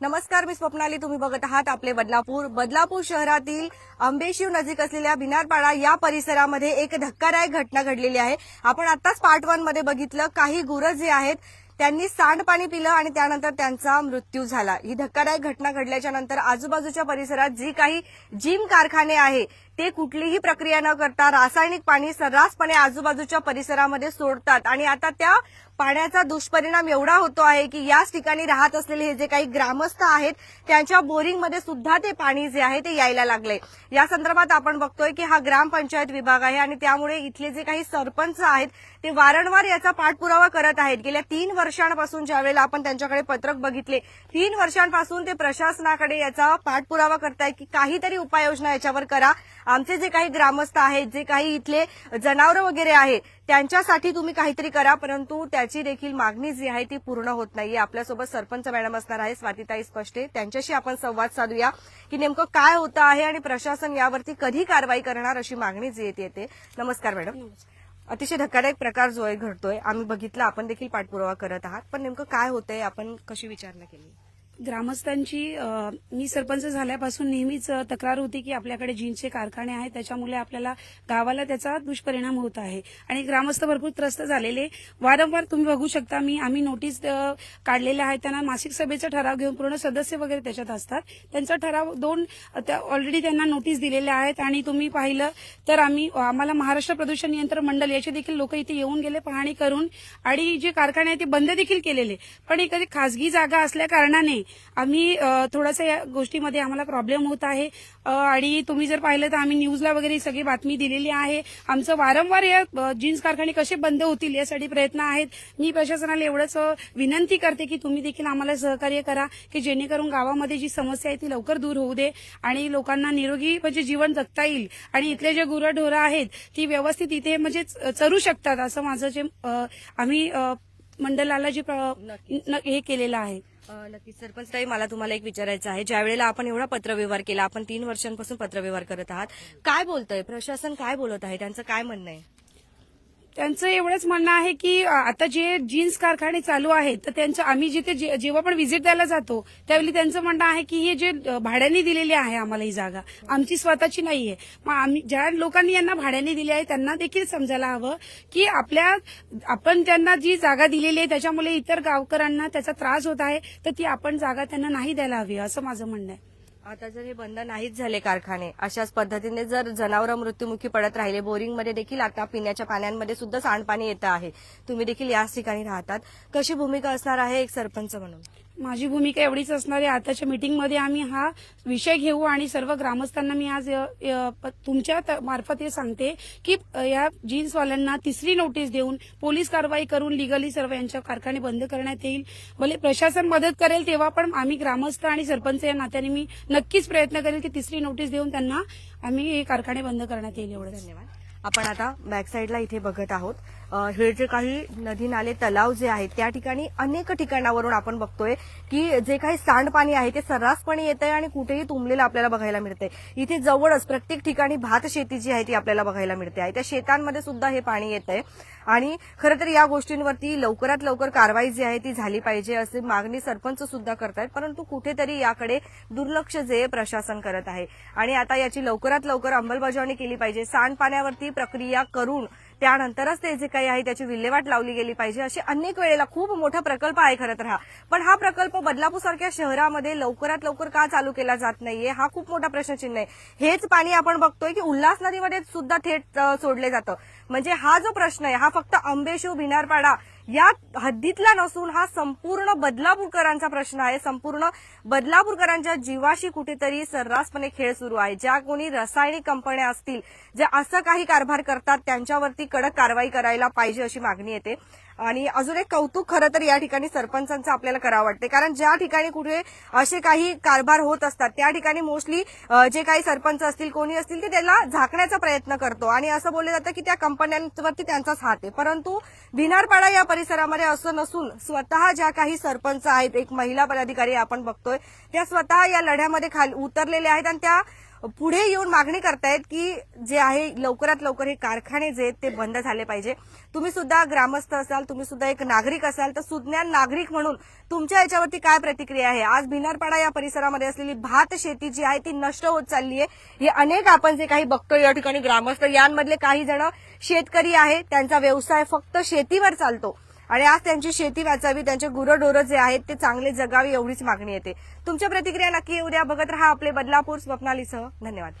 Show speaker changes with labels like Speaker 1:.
Speaker 1: नमस्कार मी स्वप्नाली तुम्ही बघत आहात आपले बदलापूर. बदलापूर शहरातील आंबेशिव नजीक असलेल्या भिनारपाडा या परिसरामध्ये एक धक्कादायक घटना घडलेली आहे. आपण आताच पार्ट वनमध्ये बघितलं काही गुरं जे आहेत त्यांनी सांडपाणी पिलं आणि त्यानंतर त्यांचा मृत्यू झाला. ही धक्कादायक घटना घडल्याच्या नंतर आजूबाजूच्या परिसरात जी काही जिम कारखाने आहे ते कुठलीही प्रक्रिया न करता रासायनिक पाणी सर्रासपणे आजूबाजूच्या परिसरामध्ये सोडतात. आणि आता त्या पाण्याचा दुष्परिणाम एवढा होतो आहे की याच ठिकाणी राहत असलेले हे जे काही ग्रामस्थ आहेत त्यांच्या बोरिंगमध्ये सुद्धा ते पाणी जे आहे ते यायला लागले. या संदर्भात आपण बघतोय की हा ग्रामपंचायत विभाग आहे आणि त्यामुळे इथले जे काही सरपंच आहेत ते वारंवार याचा पाठपुरावा करत आहेत. गेल्या तीन वर्षांपासून ज्यावेळेला आपण त्यांच्याकडे पत्रक बघितले तीन वर्षांपासून ते प्रशासनाकडे याचा पाठपुरावा करतायत की काहीतरी उपाययोजना याच्यावर करा. आमचे जे काही ग्रामस्थ आहेत जे काही इथले जनावरं वगैरे आहे त्यांच्यासाठी तुम्ही काहीतरी करा परंतु त्याची देखील मागणी जी आहे ती पूर्ण होत नाहीये. आपल्यासोबत सरपंच मॅडम असणार आहे स्वातीताई स्पष्टे. त्यांच्याशी आपण संवाद साधूया की नेमकं काय होतं आहे आणि प्रशासन यावरती कधी कारवाई करणार अशी मागणी जी येते येते. नमस्कार मॅडम. अतिशय धक्कादायक प्रकार जो आहे घडतोय. आम्ही बघितलं आपण देखील पाठपुरावा करत आहात. पण नेमकं काय होतंय? आपण कशी विचारणा केली?
Speaker 2: ग्रामस्थांची मी सरपंच झाल्यापासून नेहमीच तक्रार होती की आपल्याकडे जीन्सचे कारखाने आहेत त्याच्यामुळे आपल्याला गावाला त्याचा दुष्परिणाम होत आहे. आणि ग्रामस्थ भरपूर त्रस्त झालेले. वारंवार तुम्ही बघू शकता मी आम्ही नोटीस काढलेल्या आहेत. त्यांना मासिक सभेचा ठराव घेऊन पूर्ण सदस्य वगैरे त्याच्यात असतात. त्यांचा ठराव दोन ऑलरेडी त्यांना नोटीस दिलेल्या आहेत. आणि तुम्ही पाहिलं तर आम्ही आम्हाला महाराष्ट्र प्रदूषण नियंत्रण मंडळ याचे देखील लोक इथे येऊन गेले पाहणी करून. आणि जे कारखाने आहेत ते बंद देखील केलेले. पण एखादी खासगी जागा असल्या कारणाने आम्ही थोडासा थोडंसं या गोष्टीमध्ये आम्हाला प्रॉब्लेम होत आहे. आणि तुम्ही जर पाहिलं तर आम्ही न्यूजला वगैरे सगळी बातमी दिलेली आहे. आमचं वारंवार या जीन्स कारखाने कसे बंद होतील यासाठी प्रयत्न आहेत. मी प्रशासनाला एवढंच विनंती करते की तुम्ही देखील आम्हाला सहकार्य करा की जेणेकरून गावामध्ये जी समस्या आहे ती लवकर दूर होऊ दे आणि लोकांना निरोगी म्हणजे जीवन जगता येईल. आणि इथले जे गुरंढोरं आहेत ती व्यवस्थित इथे म्हणजे चरू शकतात असं माझं जे आम्ही मंडळाला जे हे केलेलं आहे.
Speaker 1: नक्कीच सरपंच ताई मला तुम्हाला एक विचारायचं आहे. ज्या वेळेला आपण एवढा पत्रव्यवहार केला आपण तीन वर्षांपासून पत्रव्यवहार करत आहात. काय बोलतंय? प्रशासन काय बोलत आहे? त्यांचं काय म्हणणं आहे?
Speaker 2: त्यांचं एवढंच म्हणणं आहे की आता जे जीन्स कारखाने चालू आहेत तर त्यांचं आम्ही जिथे जे- जेव्हा पण व्हिजिट द्यायला जातो त्यावेळी त्यांचं म्हणणं आहे की हे जे भाड्याने दिलेली आहे आम्हाला ही जागा आमची स्वतःची नाहीये. मग आम्ही ज्या लोकांनी यांना भाड्याने दिली आहे त्यांना देखील समजायला हवं की आपल्या आपण त्यांना जी जागा दिलेली आहे त्याच्यामुळे इतर गावकऱ्यांना त्याचा त्रास होत आहे तर ती आपण जागा त्यांना नाही द्यायला हवी असं माझं म्हणणं आहे.
Speaker 1: आता जर हे बंद नाहीच झाले कारखाने अशाच पद्धतीने जर जनावरं मृत्युमुखी पडत राहिले बोरिंगमध्ये देखील आता पिण्याच्या पाण्यांमध्ये सुद्धा सांडपाणी येतं आहे. तुम्ही देखील याच ठिकाणी राहतात. कशी भूमिका असणार आहे एक सरपंच म्हणून?
Speaker 2: माझी भूमिका एवढीच असणार आहे. आताच्या मीटिंगमध्ये आम्ही हा विषय घेऊ आणि सर्व ग्रामस्थांना मी आज प- तुमच्या त- मार्फत हे सांगते की या जीन्सवाल्यांना तिसरी नोटीस देऊन पोलीस कारवाई करून लिगली सर्व यांच्या कारखाने बंद करण्यात येईल. भले प्रशासन मदत करेल तेव्हा पण आम्ही ग्रामस्थ आणि सरपंच या नात्याने मी नक्कीच प्रयत्न करेल की तिसरी नोटीस देऊन त्यांना आम्ही हे कारखाने बंद करण्यात येईल एवढं
Speaker 1: धन्यवाद. आपण आता बॅक साईडला इथे बघत आहोत. हे जे काही नदी नाले तलाव जे आहेत त्या ठिकाणी अनेक ठिकाणावरून आपण बघतोय की जे काही सांडपाणी आहे ते सर्रासपणे येत आहे आणि कुठेही तुंबलेलं आपल्याला बघायला मिळतंय. इथे जवळच प्रत्येक ठिकाणी भात शेती जी आहे ती आपल्याला बघायला मिळते. आहे. त्या शेतांमध्ये सुद्धा हे पाणी येत आहे आणि खरं तर या गोष्टींवरती लवकरात लवकर कारवाई जी आहे ती झाली पाहिजे अशी मागणी सरपंच सुद्धा करतायत. परंतु कुठेतरी याकडे दुर्लक्ष जे प्रशासन करत आहे. आणि आता याची लवकरात लवकर अंमलबजावणी केली पाहिजे. सांडपाण्यावरती प्रक्रिया करून त्यानंतरच ते जे काही आहे त्याची विल्हेवाट लावली गेली पाहिजे. अशी अनेक वेळेला खूप मोठा प्रकल्प आहे खरं तर हा. पण हा प्रकल्प बदलापूर सारख्या शहरामध्ये लवकरात लवकर का चालू केला जात नाहीये? हा खूप मोठा प्रश्नचिन्ह आहे. हेच पाणी आपण बघतोय की उल्हास नदीमध्ये सुद्धा थेट सोडले जातं. म्हणजे हा जो प्रश्न आहे हा फक्त आंबेशिव भिनारपाडा या हद्दीतला नसून हा संपूर्ण बदलापूरकरांचा प्रश्न आहे. संपूर्ण बदलापूरकरांच्या जीवाशी कुठेतरी सर्रासपणे खेळ सुरू आहे. ज्या कोणी रासायनिक कंपन्या असतील ज्या असं काही कारभार करतात त्यांच्यावरती कडक कारवाई करायला पाहिजे अशी मागणी येते. आणि अजून एक कौतुक खरं तर या ठिकाणी सरपंचांचं आपल्याला करावं वाटते कारण ज्या ठिकाणी कुठे असे काही कारभार होत असतात त्या ठिकाणी मोस्टली जे काही सरपंच असतील कोणी असतील ते त्याला झाकण्याचा प्रयत्न करतो. आणि असं बोललं जातं की त्या कंपन्यांवरती त्यांचाच हात आहे. परंतु भिनारपाडा या परिसरामध्ये असं नसून स्वतः ज्या काही सरपंच आहेत एक महिला पदाधिकारी आपण बघतोय त्या स्वतः या लढ्यामध्ये खाली उतरलेल्या आहेत आणि त्या पुढे येऊन मागणी करतायत की जे आहे लवकरात लवकर हे कारखाने जे आहेत ते बंद झाले पाहिजे. तुम्ही सुद्धा ग्रामस्थ असाल तुम्ही सुद्धा एक नागरिक असाल तर सुज्ञान नागरिक म्हणून तुमच्या याच्यावरती काय प्रतिक्रिया आहे? आज भिनारपाडा या परिसरामध्ये असलेली भात शेती जी आहे ती नष्ट होत चालली आहे. हे अनेक आपण जे काही बघतो या ठिकाणी ग्रामस्थ यांमधले काही जण शेतकरी आहे त्यांचा व्यवसाय फक्त शेतीवर चालतो. आणि आज त्यांची शेती वाचावी त्यांचे गुरंढोरं जे आहेत ते चांगले जगावे एवढीच मागणी येते. तुमच्या प्रतिक्रिया नक्की उद्या बघत राहा आपले बदलापूर स्वप्नालीसह. धन्यवाद.